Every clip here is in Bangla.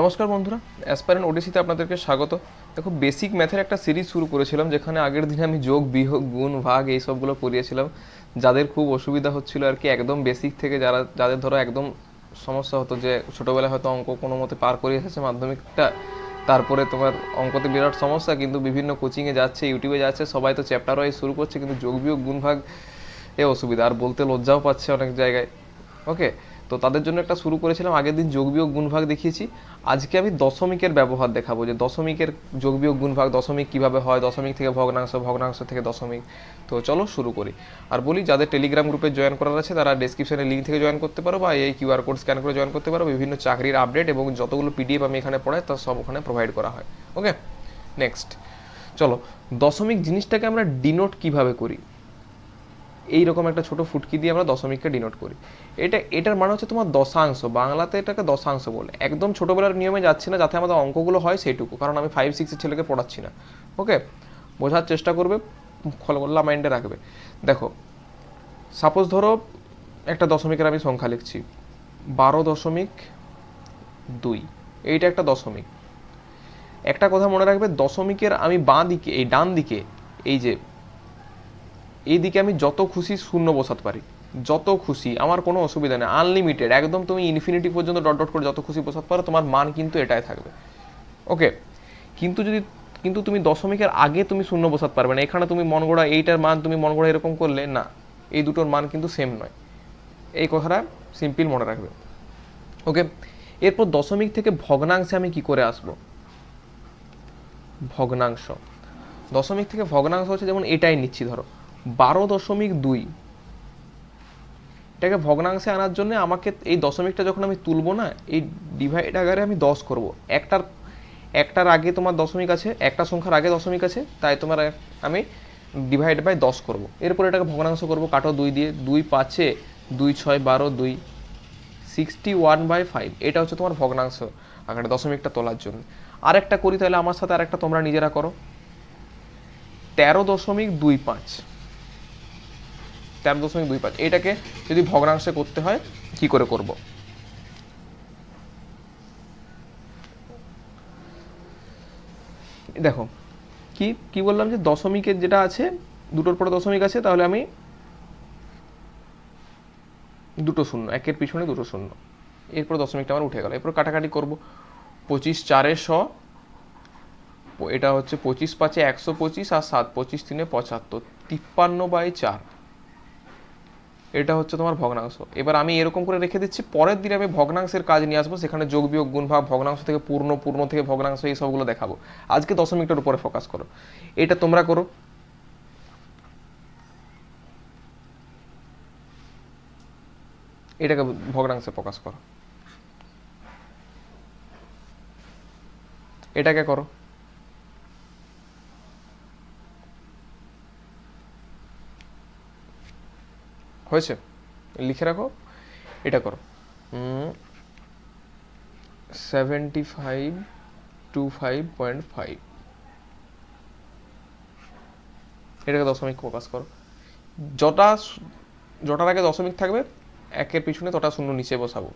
নমস্কার বন্ধুরা অ্যাসপারেন্ট ওডিসিতে আপনাদেরকে স্বাগত। দেখো বেসিক ম্যাথের একটা সিরিজ শুরু করেছিলাম, যেখানে আগের দিনে আমি যোগ, বিয়োগ, গুণ, ভাগ এই সবগুলো করিয়েছিলাম যাদের খুব অসুবিধা হচ্ছিল আর কি, একদম বেসিক থেকে যারা, যাদের ধরো একদম সমস্যা হতো যে, ছোটোবেলায় হয়তো অঙ্ক কোনো মতে পার করে এসেছে মাধ্যমিকটা, তারপরে তোমার অঙ্কতে বিরাট সমস্যা, কিন্তু বিভিন্ন কোচিংয়ে যাচ্ছে ইউটিউবে যাচ্ছে, সবাই তো চ্যাপ্টার ওয়াইজ শুরু করছে, কিন্তু যোগ, বিয়োগ, গুণ, ভাগ এ অসুবিধা। আর বলতে লজ্জাও পাচ্ছে অনেক জায়গায়। ওকে তো তাদের জন্য একটা শুরু করেছিলাম, আগের দিন যোগ, বিয়োগ গুণভাগ দেখিয়েছি। আজকে আমি দশমিকের ব্যবহার দেখাবো যে দশমিকের যোগ বিয়োগ গুণভাগ দশমিক কীভাবে হয়, দশমিক থেকে ভগ্নাংশ ভগ্নাংশ থেকে দশমিক। তো চলো শুরু করি। আর বলি, যাদের টেলিগ্রাম গ্রুপে জয়েন করার আছে, তারা ডেসক্রিপশনে লিঙ্ক থেকে জয়েন করতে পারো বা এই কিউআর কোড স্ক্যান করে জয়েন করতে পারো। বিভিন্ন চাকরির আপডেট এবং যতগুলো পিডিএফ আমি এখানে পড়াই, তা সব ওখানে প্রোভাইড করা হয়। ওকে নেক্সট চলো, দশমিক জিনিসটাকে আমরা ডিনোট কীভাবে করি? এই রকম একটা ছোট ফুটকি দিয়ে আমরা দশমিককে ডিনোট করি। এটা, এটার মানে হচ্ছে তোমার দশাংশ। বাংলাতে এটাকে দশাংশ বলে। একদম ছোটোবেলার নিয়মে যাচ্ছি না, যাতে আমাদের অঙ্কগুলো হয় সেইটুকু। কারণ আমি ফাইভ সিক্সের ছেলেকে পড়াচ্ছি না। ওকে বোঝার চেষ্টা করবে খোলা মাইন্ডে রাখবে। দেখো সাপোজ ধরো একটা দশমিকের আমি সংখ্যা লিখছি। বারো দশমিক দুই। এইটা একটা দশমিক। একটা কথা মনে রাখবে, দশমিকের আমি বাঁ দিকে, এই ডান দিকে, এই যে এই দিকে আমি যত খুশি শূন্য বসাতে পারি। যত খুশি, আমার কোনো অসুবিধা নেই। আনলিমিটেড একদম তুমি ইনফিনিটি পর্যন্ত ডট ডট করে যত খুশি বসাতে পারো, তোমার মান কিন্তু এটাই থাকবে। ওকে কিন্তু যদি, কিন্তু তুমি দশমিকের আগে তুমি শূন্য বসাতে পারবে না। এখানে তুমি মন গড়া এইটার মান তুমি মন গড়া এরকম করলে, না, এই দুটোর মান কিন্তু সেম নয়। এই কথাটা সিম্পল মনে রাখবে। ওকে এরপর দশমিক থেকে ভগ্নাংশে আমি কি করে আসব? ভগ্নাংশ। দশমিক থেকে ভগ্নাংশ হচ্ছে যেমন এটাই নিচ্ছি, ধরো। বারো দশমিক দুই। এটাকে ভগ্নাংশে আনার জন্য আমাকে এই দশমিকটা যখন আমি তুলবো না, এই ডিভাইড আকারে আমি দশ করব। একটার একটার আগে তোমার দশমিক আছে, একটা সংখ্যার আগে দশমিক আছে, তাই তোমার আমি ডিভাইড বাই দশ করব। এরপর এটাকে ভগ্নাংশ করব, কাটো দুই দিয়ে, দুই পাঁচে দুই ছয় বারো দুই সিক্সটি ওয়ান বাই ফাইভ এটা হচ্ছে তোমার ভগ্নাংশ আকারে দশমিকটা তোলার জন্য। আরেকটা করি তাহলে আমার সাথে আরেকটা তোমরা নিজেরা করো। তেরো দশমিক দুই পাঁচ। তেরো দশমিক দুই পাঁচ। এটাকে যদি ভগ্নাংশে করতে হয়, কি করে করব? দেখো, কি কি বললাম যে দশমিকের যেটা আছে, দুটোর পরে দশমিক আছে, তাহলে আমি দুটো শূন্য, একের পিছনে দুটো শূন্য। এরপর দশমিকটা আমার উঠে গেল। এরপর কাটাকাটি করব পঁচিশ চারে শ, এটা হচ্ছে পঁচিশ পাঁচে একশো পঁচিশ আর সাত পঁচিশ তিনে পঁচাত্তর, তিপ্পান্ন বাই চার। এটা হচ্ছে তোমার ভগ্নাংশ। এবার আমি এরকম করে রেখে দিচ্ছি, পরের দিনে আমি ভগ্নাংশের কাজ নিয়ে আসব, সেখানে যোগ বিয়োগ গুণ ভাগ, ভগ্নাংশ থেকে পূর্ণ পূর্ণ থেকে ভগ্নাংশ, এই সবগুলো দেখাবো। আজকে দশমিকটার উপরে ফোকাস করো। এটা তোমরা করো। এটাকে ভগ্নাংশে প্রকাশ করো। এটাকে করো। হয়েছে? লিখে রাখো। এটা করো। Seventy five two five point five এটাকে দশমিক প্রকাশ করো। যটা যটার আগে দশমিক থাকবে, একের পিছনে তটা শূন্য নিচে বসাবো।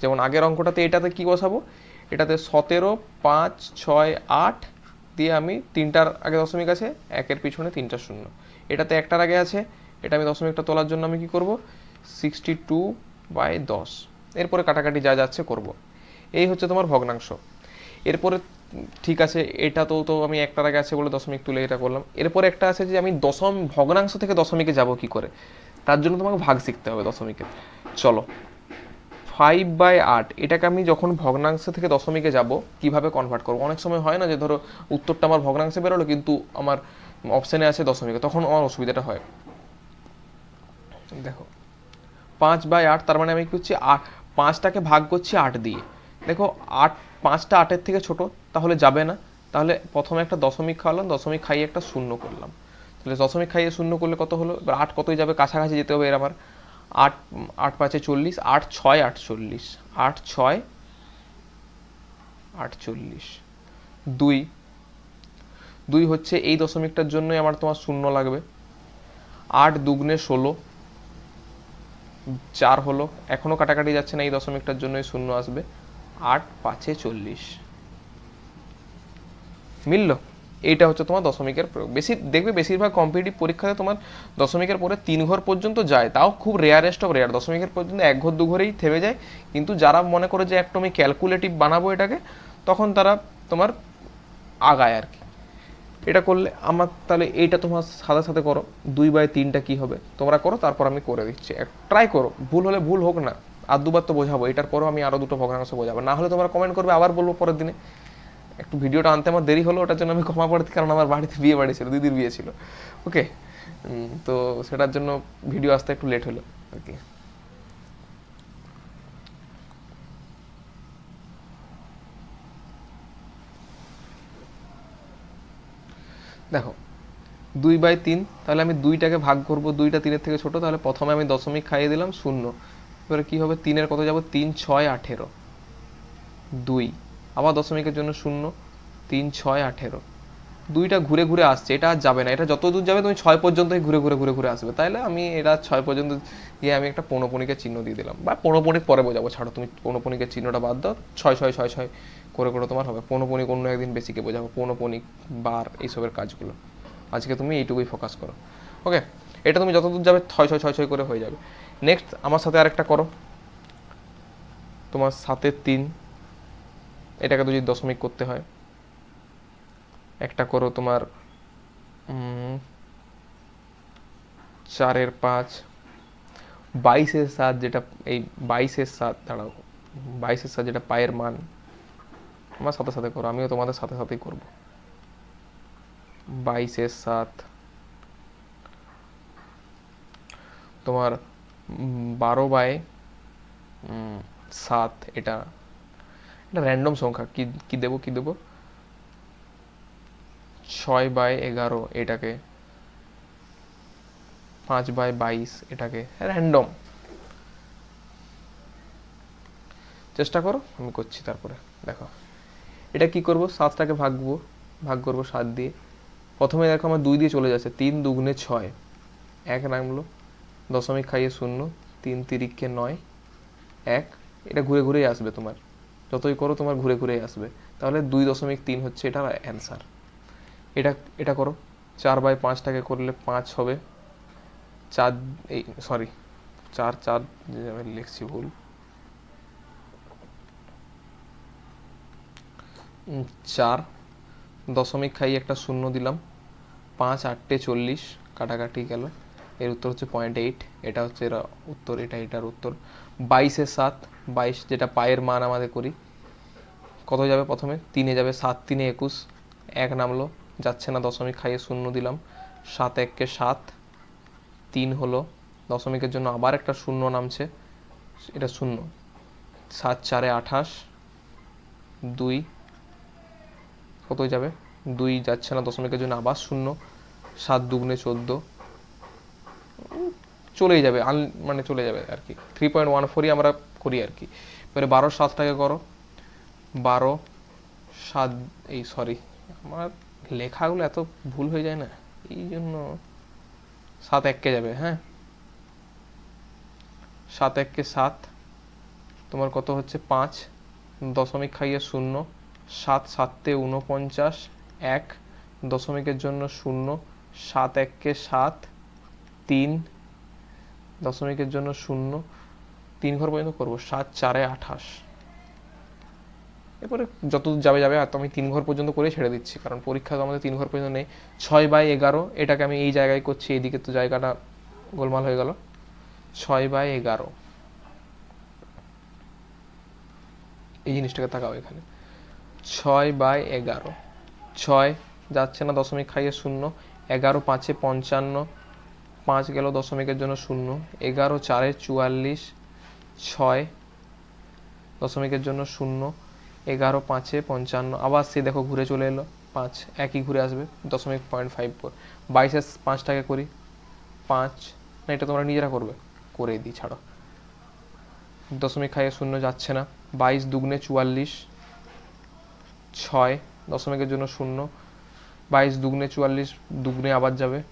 যেমন আগের অঙ্কটাতে এটাতে কি বসাবো? এটাতে সতেরো, পাঁচ, ছয়, আট দিয়ে আমি তিনটার আগে দশমিক আছে, একের পিছনে তিনটা শূন্য। এটাতে একটার আগে আছে এটা আমি দশমিকটা তোলার জন্য আমি কি করব? সিক্সটি টু বাই দশ। এরপরে কাটাকাটি যা যাচ্ছে করব। এই হচ্ছে তোমার ভগ্নাংশ। এরপরে, ঠিক আছে, এটা তো তো আমি একটার আগে আছে বলে দশমিক তুলে এটা করলাম। এরপরে একটা আছে যে আমি দশম, ভগ্নাংশ থেকে দশমিকে যাব কি করে? তার জন্য তোমাকে ভাগ শিখতে হবে দশমিকে। চলো। ফাইভ বাই আট, এটাকে আমি যখন ভগ্নাংশ থেকে দশমিকে যাব, কীভাবে কনভার্ট করব? অনেক সময় হয় না যে ধরো উত্তরটা আমার ভগ্নাংশে বেরোলো, কিন্তু আমার অপশানে আছে দশমিকে, তখন আমার অসুবিধাটা হয়। দেখো, পাঁচ বাই আট, তার মানে আমি কি করছি? আট পাঁচটাকে ভাগ করছি আট দিয়ে। দেখো, আট পাঁচটা আটের থেকে ছোট, তাহলে যাবে না। তাহলে প্রথমে একটা দশমিক খাওয়ালাম, দশমিক খাইয়ে একটা শূন্য করলাম। তাহলে দশমিক খাইয়ে শূন্য করলে কত হলো? এবার আট কতই যাবে? কাছাকাছি যেতে হবে এর আমার আট আট পাঁচে চল্লিশ, আট ছয় আটচল্লিশ আট ছয় আটচল্লিশ দুই। দুই হচ্ছে এই দশমিকটার জন্যই আমার তোমার শূন্য লাগবে। আট দুগুণে ষোলো চার হলো। এখনও কাটাকাটি যাচ্ছে না, এই দশমিকটার জন্যই শূন্য আসবে। আট, পাঁচে চল্লিশ। মিললো? এইটা হচ্ছে তোমার দশমিকের প্রয়োগ। বেশি, দেখবে বেশিরভাগ কম্পিটিটিভ পরীক্ষাতে তোমার দশমিকের পরে তিন ঘর পর্যন্ত যায়। তাও খুব রেয়ারেস্ট অফ রেয়ার দশমিকের পর্যন্ত এক ঘর, দু ঘরেই থেমে যায়। কিন্তু যারা মনে করে যে একটু আমি ক্যালকুলেটিভ বানাবো এটাকে, তখন তারা তোমার আগায় আর কি। এটা করলে আমার তাহলে এইটা তোমার সাথে সাথে করো, দুই বাই তিনটা কি হবে? তোমরা করো, তারপর আমি করে দিচ্ছি। ট্রাই করো। ভুল হলে ভুল হোক না, আর দুবার তো বোঝাবো। এটার পরেও আমি আরও দুটো ভগ্নাংশ বোঝাবো। না হলে তোমরা কমেন্ট করবে আবার বলব পরের দিনে। একটু ভিডিওটা আনতে আমার দেরি হলো, ওটার জন্য আমি ক্ষমা পড়েছি কারণ আমার বাড়িতে বিয়ে বাড়ি ছিল, দিদির বিয়ে ছিল। ওকে তো সেটার জন্য ভিডিও আসতে একটু লেট হলো। আর কি দেখো, দুই বাই তিন, তাহলে আমি দুইটাকে ভাগ করব, দুইটা তিনের থেকে ছোট, তাহলে প্রথমে আমি দশমিক খাইয়ে দিলাম শূন্য। এবারে কি হবে? তিনের কত যাব? তিন ছয় আঠেরো। দুই। আবার দশমিকের জন্য শূন্য, তিন ছয় আঠেরো। দুইটা ঘুরে ঘুরে আসছে, এটা আর যাবে না। এটা যত দূর যাবে, তুমি ছয় পর্যন্তই ঘুরে ঘুরে ঘুরে ঘুরে আসবে। তাইলে আমি এটা ছয় পর্যন্ত গিয়ে আমি একটা পৌনপণিকের চিহ্ন দিয়ে দিলাম। বা পৌনপণিক পরে বোঝাবো, ছাড়ো, তুমি পৌনপণিকের চিহ্নটা বাদ দাও। ছয় ছয় ছয় ছয়। করে করে তোমার হবে। পৌনপণিক অন্য একদিন বেশিকে বোঝাবো পৌনপণিক বার এইসবের কাজগুলো। আজকে তুমি এইটুকুই ফোকাস করো। ওকে এটা তুমি যতদূর যাবে ছয় ছয় ছয় ছয় করে হয়ে যাবে। নেক্সট আমার সাথে আরেকটা করো। তোমার সাতের তিন। এটাকে যদি দশমিক করতে হয়। একটা করো তোমার চারের পাঁচ। বাইশের সাত যেটা, এই বাইশের সাত, দাঁড়াও। বাইশের সাত যেটা পায়ের মান আমার সাথে সাথে করো, আমিও তোমাদের সাথে সাথেই করব। বাইশের সাত। তোমার বারো বাই সাত, এটা। এটা র্যান্ডম সংখ্যা, কি কি দেবো কি দেবো? ছয় বাই এগারো, এটাকে। পাঁচ বাই বাইশ, এটাকে। র্যান্ডম চেষ্টা করো, আমি করছি তারপরে, দেখো। এটা কি করব? সাতটাকে ভাগবো, ভাগ করব সাত দিয়ে। প্রথমে দেখো আমার দুই দিয়ে চলে যাচ্ছে, তিন দুগুণে ছয়। এক নামলো, দশমিক খাইয়ে শূন্য, তিন তিরিখকে নয়, এক। এটা ঘুরে ঘুরেই আসবে তোমার। যতই করো, তোমার ঘুরে ঘুরেই আসবে। তাহলে দুই দশমিক তিন হচ্ছে এটার অ্যান্সার এটা এটা করো। চার বাই পাঁচটাকে করলে পাঁচ হবে। চার, এই সরি চার চার লিখছি ভুল। চার। দশমিক খাই একটা শূন্য দিলাম। পাঁচ আটটে চল্লিশ, কাটাকাটি গেল। এর উত্তর হচ্ছে পয়েন্ট এইট এটা হচ্ছে এরা উত্তর, এটা এটার উত্তর। বাইশে সাত, বাইশ যেটা পায়ের মান আমাদের করি। কত যাবে প্রথমে? তিনে যাবে সাত, তিনে একুশ। এক নামলো, যাচ্ছে না, দশমিক খাইয়ে শূন্য দিলাম। সাত এককে সাত। তিন হলো, দশমিকের জন্য আবার একটা শূন্য নামছে। এটা শূন্য। সাত, চারে আঠাশ। দুই কত যাবে? দুই যাচ্ছে না, দশমিকের জন্য আবার শূন্য, সাত দুগুণে চোদ্দ। চলেই যাবে, আন মানে চলে যাবে আর কি। থ্রি পয়েন্ট ওয়ান ফোরই আমরা করি আর কি। এবারে বারো সাতটাকে করো। বারো সাত, এই সরি আমার লেখাগুলো এত ভুল হয়ে যায় না, এই জন্য সাত এককে যাবে হ্যাঁ? সাত এককে সাত, তোমার কত হচ্ছে? পাঁচ, দশমিক খাইয়ে শূন্য। সাত সাতে উনপঞ্চাশ এক দশমিকের জন্য শূন্য, সাত এককে সাত, তিন দশমিকের জন্য শূন্য, তিন ঘর পর্যন্ত করব, সাত চারে আঠাশ। এরপরে যত যাবে যাবে, আর তো আমি তিন ঘর পর্যন্ত করে ছেড়ে দিচ্ছি, কারণ পরীক্ষা তো আমাদের তিন ঘর পর্যন্ত নেই। ছয় বাই এগারো, এটাকে আমি এই জায়গায় করছি, এদিকে তো জায়গাটা গোলমাল হয়ে গেল। ছয় বাই এগারো। এই জিনিসটাকে তাকাও এখানে। ছয় বাই এগারো। ছয় যাচ্ছে না দশমিক খাইয়ে শূন্য। এগারো পাঁচে পঞ্চান্ন। পাঁচ গেল দশমিকের জন্য শূন্য। এগারো চারে চুয়াল্লিশ। ছয় দশমিকের জন্য শূন্য। এগারো পাঁচে পঞ্চান্ন। আবার সে দেখো ঘুরে চলে এলো। পাঁচ একই ঘুরে আসবে দশমিক পয়েন্ট ফাইভ ফোর। বাইশে পাঁচটাকে করি। পাঁচ। না, এটা তোমরা নিজেরা করবে। করে দিই, ছাড়ো। দশমিক খাইয়ে শূন্য যাচ্ছে না। বাইশ দুগুণে চুয়াল্লিশ। ছয় দশমিকের জন্য শূন্য। বাইশ দুগুণে চুয়াল্লিশ দুগুণে আবার যাবে।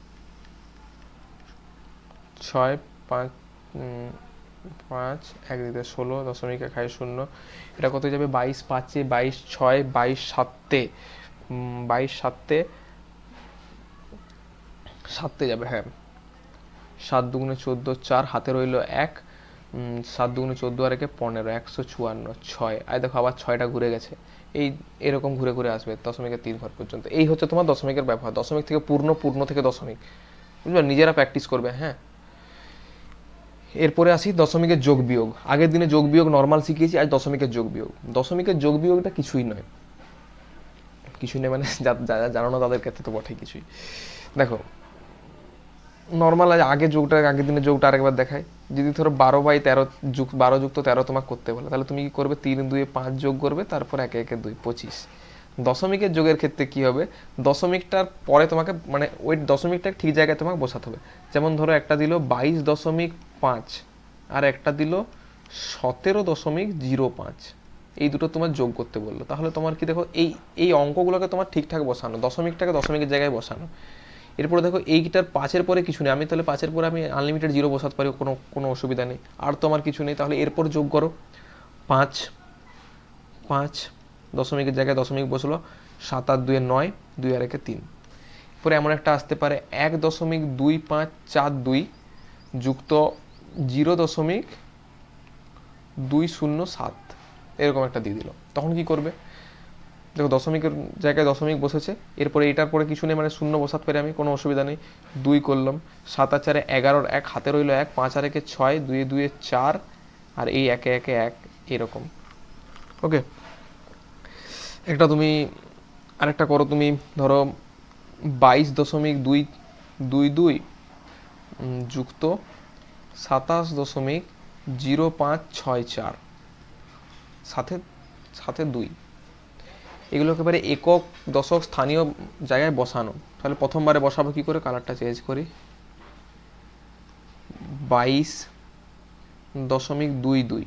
ছয় পাঁচ পাঁচ এক দিকে ষোলো দশমিক একাই শূন্য। এটা কত যাবে? বাইশ পাঁচে বাইশ ছয় বাইশ সাতে। উম, বাইশ সাতে সাতে যাবে হ্যাঁ। সাত দুগুণে চোদ্দ চার হাতে রইল এক। সাত দুগুণে চোদ্দ আর একে পনেরো, একশো চুয়ান্ন, ছয়। আর দেখো, আবার ছয়টা ঘুরে গেছে। এই এরকম ঘুরে ঘুরে আসবে দশমিকের তিন ঘর পর্যন্ত। এই হচ্ছে তোমার দশমিকের ব্যবহার। দশমিক থেকে পূর্ণ পূর্ণ থেকে দশমিক। বুঝলো? নিজেরা প্র্যাকটিস করবে হ্যাঁ? এরপরে আসি দশমিকের যোগ বিয়োগ। আগের দিনে যোগ বিয়োগ নর্মাল শিখিয়েছি, আজ দশমিকের যোগ বিয়োগ। দশমিকের যোগ বিয়োগটা কিছুই নয়। কিছুই নয় মানে যারা জানো না তাদের ক্ষেত্রে তো বটেই কিছুই। দেখো নর্মাল আগে যোগটা, আগের দিনে যোগটা আরেকবার দেখায় যদি ধরো বারো বাই তেরো যুগ, বারো যুক্ত তেরো তোমাকে করতে বলে। তাহলে তুমি কি করবে? তিন, দুয়ে পাঁচ যোগ করবে, তারপর একে একে দুই, পঁচিশ। দশমিকের যোগের ক্ষেত্রে কি হবে? দশমিকটার পরে তোমাকে মানে ওই দশমিকটা ঠিক জায়গায় তোমাকে বসাতে হবে। যেমন ধরো একটা দিল বাইশ দশমিক পাঁচ, আর একটা দিল সতেরো দশমিক জিরো পাঁচ। এই দুটো তোমার যোগ করতে বলল। তাহলে তোমার কি দেখো, এই এই অঙ্কগুলোকে তোমার ঠিকঠাক বসানো, দশমিকটাকে দশমিকের জায়গায় বসানো। এরপরে দেখো এইটার পাঁচের পরে কিছু নেই। আমি তাহলে পাঁচের পরে আমি আনলিমিটেড জিরো বসাতে পারি, কোনো কোনো অসুবিধা নেই। আর তো আমার কিছু নেই, তাহলে এরপর যোগ করো। পাঁচ পাঁচ, দশমিকের জায়গায় দশমিক বসল, সাত আর দুয়ে নয়, দুই আর একে তিন। পরে এমন একটা আসতে পারে, এক দশমিক দুই পাঁচ চার দুই যুক্ত জিরো দশমিক দুই শূন্য সাত। এরকম একটা দিয়ে দিল। তখন কি করবে? দেখো দশমিকের জায়গায় দশমিক বসেছে, এরপরে এটার পরে কিছু নেই মানে শূন্য বসাতে পারি আমি কোনো অসুবিধা নেই। দুই করলাম, সাত আর চারে এগারোর এক, হাতে রইল এক, পাঁচ আর একে ছয়, দুয়ে দুয়ে চার, আর এই একে একে এক, এরকম। ওকে? একটা তুমি, আরেকটা করো তুমি, ধরো বাইশ দশমিক দুই দুই দুই যুক্ত সাতাশ দশমিক জিরো পাঁচ ছয় চার, সাথে সাথে দুই। এগুলো একেবারে একক দশক স্থানীয় জায়গায় বসানো। তাহলে প্রথমবারে বসাবো কি করে? কালারটা চেঞ্জ করি। বাইশ দশমিক দুই দুই।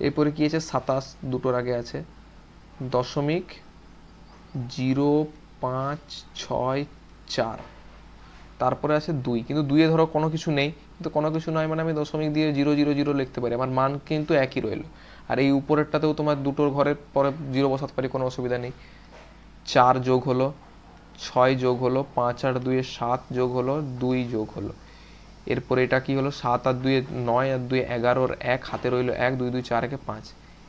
এরপরে কি আছে? সাতাশ দুটোর আগে আছে। দশমিক জিরো পাঁচ ছয় চার। তারপরে আছে দুই। কিন্তু দুইয়ে ধরো কোনো কিছু নেই। কিন্তু কোনো কিছু নয় মানে আমি দশমিক দিয়ে জিরো জিরো জিরো লিখতে পারি। আমার মান কিন্তু একই রইল। আর এই উপরেরটাতেও তোমার দুটোর ঘরের পরে জিরো বসাতে পারি, কোনো অসুবিধা নেই। চার যোগ হলো ছয় যোগ হলো পাঁচ আর দুয়ে সাত যোগ হলো দুই যোগ হলো। এরপরে এটা কি হলো? সাত আর দুয়ে নয় আর দুয়ে এগারোর এক, হাতে রইল এক, দুই দুই, চার, একে পাঁচ।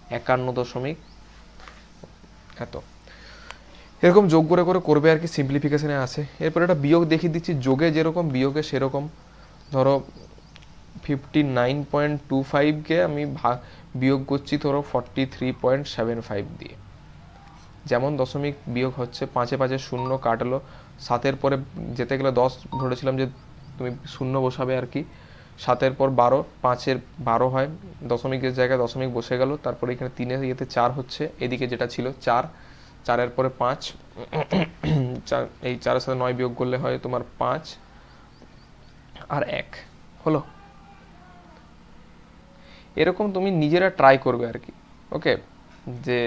একান্ন দশমিক এত। এরকম যোগ করে করে করবে আর কি সিম্পলিফিকেশনে আছে। এরপর একটা বিয়োগ দেখিয়ে দিচ্ছি, যোগে যেরকম, বিয়োগে সেরকম। ধরো ফিফটি নাইন পয়েন্ট টু ফাইভকে আমি ভাগ বিয়োগ করছি ধরো forty three point seven five দিয়ে। যেমন দশমিক বিয়োগ হচ্ছে, পাঁচে পাঁচে শূন্য কাটলো, সাতের পরে যেতে গেলে দশ ধরেছিলাম যে তুমি শূন্য বসাবে আর কি, সাতের পর বারো, পাঁচের বারো হয়, দশমিকের জায়গায় দশমিক বসে গেল, তারপরে এখানে তিনের ইয়েতে চার হচ্ছে, এদিকে যেটা ছিল চার, চারের পরে পাঁচ, চার, এই চারের সাথে নয় বিয়োগ করলে হয় তোমার পাঁচ, আর এক, হলো? এরকম তুমি নিজেরা ট্রাই করবে আর কি ওকে যে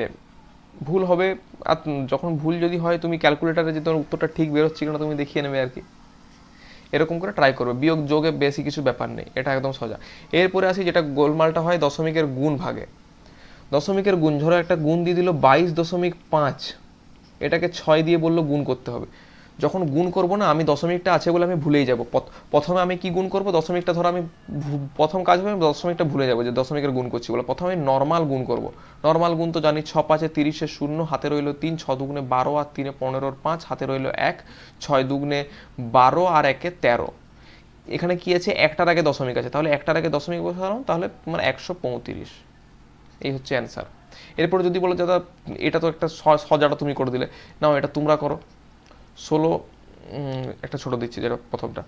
ভুল হবে, আর যখন ভুল যদি হয়, তুমি ক্যালকুলেটারে যে তোমার উত্তরটা ঠিক বেরোচ্ছে কিনা তুমি দেখিয়ে নেবে আর কি। এরকম করে ট্রাই করবে, বিয়োগ যোগে বেশি কিছু ব্যাপার নেই, এটা একদম সোজা। এরপরে আসি যেটা গোলমালটা হয় দশমিকের গুণ ভাগে। দশমিকের গুণ, ধরো একটা গুণ দিয়ে দিল বাইশ দশমিক পাঁচ, এটাকে ছয় দিয়ে বলল গুণ করতে হবে। যখন গুণ করব না, আমি দশমিকটা আছে বলে আমি ভুলেই যাব। প্রথমে আমি কি গুণ করব? দশমিকটা ধরো আমি প্রথম কাজ হবে আমি দশমিকটা ভুলে যাব যে দশমিকের গুণ করছি বলে। প্রথমে নর্মাল গুণ করব। নর্মাল গুণ তো জানি, ছ পাঁচে তিরিশে শূন্য, হাতে রইল তিন, ছ দুগুণে বারো আর তিনে পনেরোর পাঁচ, হাতে রইল এক, ছয় দুগুণে বারো আর একে তেরো। এখানে কি আছে? একটার আগে দশমিক আছে। তাহলে একটার আগে দশমিক বসালাম, তাহলে তোমার একশো পঁয়ত্রিশ। এই হচ্ছে অ্যান্সার এরপরে যদি বলো দাদা, এটা তো একটা সজাটা তুমি করে দিলে। নাও এটা তোমরা করো। ষোলো একটা ছোট দিচ্ছি যেটা প্রথমটা।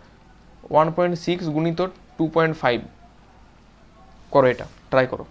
ওয়ান পয়েন্ট সিক্স গুণিত টু পয়েন্ট ফাইভ করো এটা ট্রাই করো।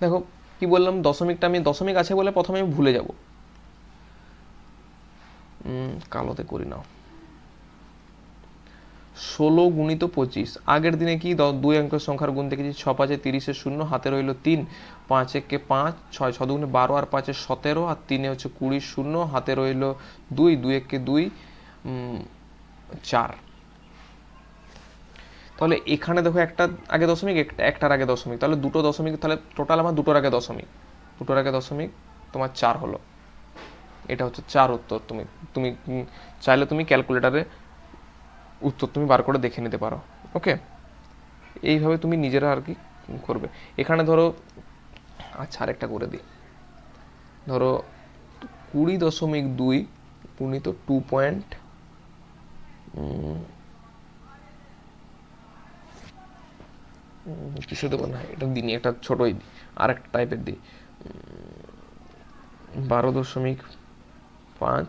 দেখো, কি বললাম? দশমিকটা আমি দশমিক আছে বলে প্রথমে আমি ভুলে যাব। কালোতে করি না ষোলো গুণিত পঁচিশ। আগের দিনে কি? দুই অঙ্কের সংখ্যার গুণ দেখেছি। ছ পাঁচে তিরিশে শূন্য, হাতে রইল তিন। পাঁচ একে পাঁচ? ছয় ছ বারো আর পাঁচে সতেরো। আর তিনে হচ্ছে কুড়ি শূন্য, হাতে রইল দুই। দুই একে দুই? চার। তাহলে এখানে দেখো একটা আগে দশমিক, একটা, একটার আগে দশমিক। তাহলে দুটো দশমিক, তাহলে টোটাল আমার দুটোর আগে দশমিক। দুটোর আগে দশমিক, তোমার চার হলো। এটা হচ্ছে চার উত্তর। তুমি তুমি চাইলে তুমি ক্যালকুলেটারে উত্তর তুমি বার করে দেখে নিতে পারো। ওকে? এইভাবে তুমি নিজেরা আর কি করবে। এখানে ধরো আচ্ছা আরেকটা করে দিই। ধরো, কুড়ি দশমিক দুই গুণিত টু পয়েন্ট কিছু দেবো না। এটা দিনই, একটা ছোটোই দিই আর একটা টাইপের দিই বারো দশমিক পাঁচ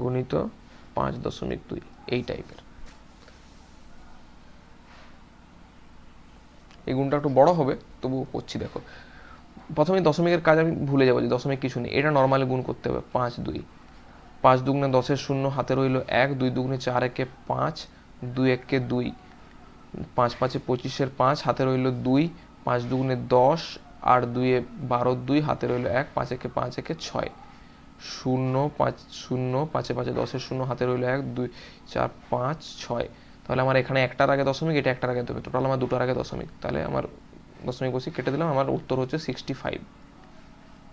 গুণিত পাঁচ দশমিক দুই, এই টাইপের এই গুণটা একটু বড় হবে তবুও করছি, দেখো। প্রথমে দশমিকের কাজ আমি ভুলে যাব যে দশমিক কিছু নেই। এটা নর্মালি গুণ করতে হবে, পাঁচ দুই। পাঁচ দুগুণে দশের শূন্য, হাতে রইল এক, দুই দুগুণে চার একে পাঁচ, দুই একে দুই। পাঁচ পাঁচে পঁচিশের পাঁচ, হাতে রইল দুই, পাঁচ দুগুণে দশ, আর দুইয়ে বারো দুই, হাতে রইল এক, পাঁচ একে পাঁচ একে ছয়। শূন্য পাঁচ, শূন্য, পাঁচে পাঁচে দশের শূন্য, হাতে রইল এক, দুই, চার, পাঁচ, ছয়। তাহলে আমার এখানে একটার আগে দশমিক, এটা একটার আগে দেবে টোটাল আমার দুটার আগে দশমিক। তাহলে আমার দশমিক বসে কেটে দিলাম, আমার উত্তর হচ্ছে সিক্সটি ফাইভ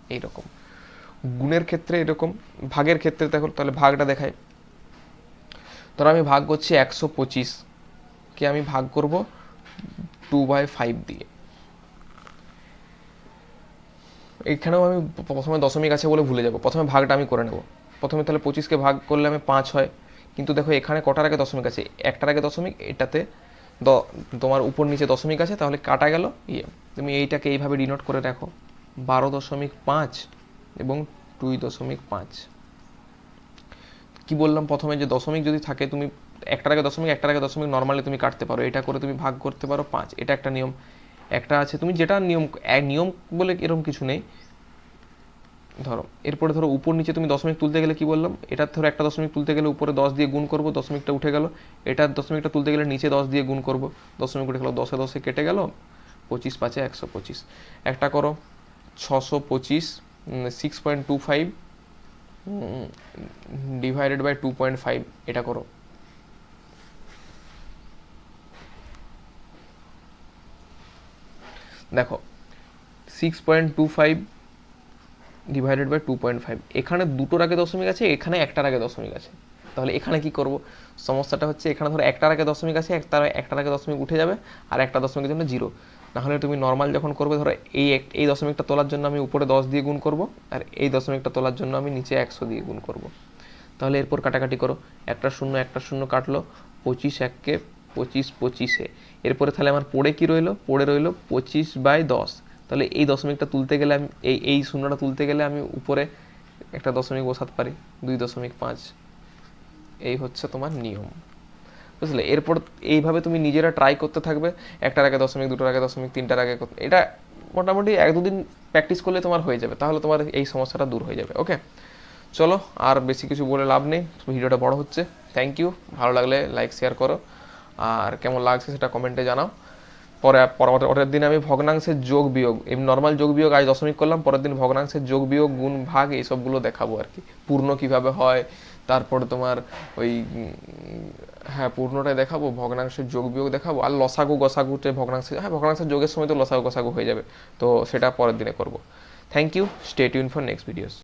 এইরকম। গুণের ক্ষেত্রে এরকম, ভাগের ক্ষেত্রে দেখো, তাহলে ভাগটা দেখায় ধরো আমি ভাগ করছি একশো পঁচিশ। কে আমি ভাগ করব? টু বাই ফাইভ দিয়ে। এখানেও আমি প্রথমে দশমিক আছে বলে ভুলে যাব। প্রথমে ভাগটা আমি করে নেব। প্রথমে তাহলে পঁচিশকে ভাগ করলে আমি পাঁচ হয়। কিন্তু দেখো, এখানে কটার আগে দশমিক আছে? একটার আগে দশমিক, এটাতে দ, তোমার উপর নিচে দশমিক আছে, তাহলে কাটা গেল। ইয়ে তুমি এইটাকে এইভাবে ডিনোট করে রাখো বারো দশমিক পাঁচ এবং দুই দশমিক পাঁচ। কি বললাম প্রথমে? যে দশমিক যদি থাকে, তুমি একটার আগে দশমিক, একটার আগে দশমিক নর্মালি তুমি কাটতে পারো। এটা করে তুমি ভাগ করতে পারো পাঁচ। এটা একটা নিয়ম। একটা আছে, তুমি যেটা নিয়ম নিয়ম বলে এরকম কিছু নেই। ধরো, এরপরে ধরো উপর নিচে তুমি দশমিক তুলতে গেলে কি বললাম? এটার ধরো একটা দশমিক তুলতে গেলে উপরে দশ দিয়ে গুণ করব, দশমিকটা উঠে গেল। এটার দশমিকটা তুলতে গেলে নিচে দশ দিয়ে গুণ করব। দশমিক উঠে গেল, দশে দশে কেটে গেল। পঁচিশ পাঁচে একশো পঁচিশ। একটা করো, ছশো পঁচিশ six point two five divided by two point five এটা করো। দেখো six point two five divided by two point five এখানে দুটোর আগে দশমিক আছে, এখানে একটার আগে দশমিক আছে। তাহলে এখানে কি করব? সমস্যাটা হচ্ছে এখানে ধরো একটার আগে দশমিক আছে, একটার একটার আগে দশমিক উঠে যাবে, আর একটা দশমিকের জন্য জিরো নাহলে তুমি নর্মাল যখন করবে, ধরো এই এই দশমিকটা তোলার জন্য আমি উপরে দশ দিয়ে গুণ করব, আর এই দশমিকটা তোলার জন্য আমি নিচে একশো দিয়ে গুণ করব। তাহলে এরপর কাটাকাটি করো, একটা শূন্য একটা শূন্য কাটলো, পঁচিশ এককে পঁচিশ পঁচিশে। এরপরে তাহলে আমার পড়ে কি রইল? পড়ে রইল পঁচিশ বাই দশ। তাহলে এই দশমিকটা তুলতে গেলে আমি, এই এই শূন্যটা তুলতে গেলে আমি উপরে একটা দশমিক বসাতে পারি, দুই দশমিক পাঁচ। এই হচ্ছে তোমার নিয়ম। বুঝলে? এরপর এইভাবে তুমি নিজেরা ট্রাই করতে থাকবে। একটার আগে দশমিক, দুটোর আগে দশমিক, তিনটার আগে এটা মোটামুটি এক দুদিন প্র্যাকটিস করলে তোমার হয়ে যাবে। তাহলে তোমার এই সমস্যাটা দূর হয়ে যাবে। ওকে চলো, আর বেশি কিছু বলে লাভ নেই। ভিডিওটা বড় হচ্ছে। থ্যাংক ইউ ভালো লাগলে লাইক শেয়ার করো। আর কেমন লাগছে সেটা কমেন্টে জানাও। পরে, পরে- পরের দিন আমি ভগ্নাংশের যোগ বিয়োগ, এই নর্মাল যোগ বিয়োগ আজ দশমিক করলাম, পরের দিন ভগ্নাংশের যোগ বিয়োগ, গুণ, ভাগ এইসবগুলো দেখাবো আর কি। পূর্ণ কীভাবে হয়, তারপর তোমার ওই হ্যাঁ পূর্ণটাই দেখাবো, ভগ্নাংশের যোগ বিয়োগ দেখাবো, আর লসাগু গসাগুতে ভগ্নাংশের হ্যাঁ ভগ্নাংশের যোগের সময় তো লসাগু গসাগু হয়ে যাবে, তো সেটা পরের দিনে করব। Thank you stay tune for next videos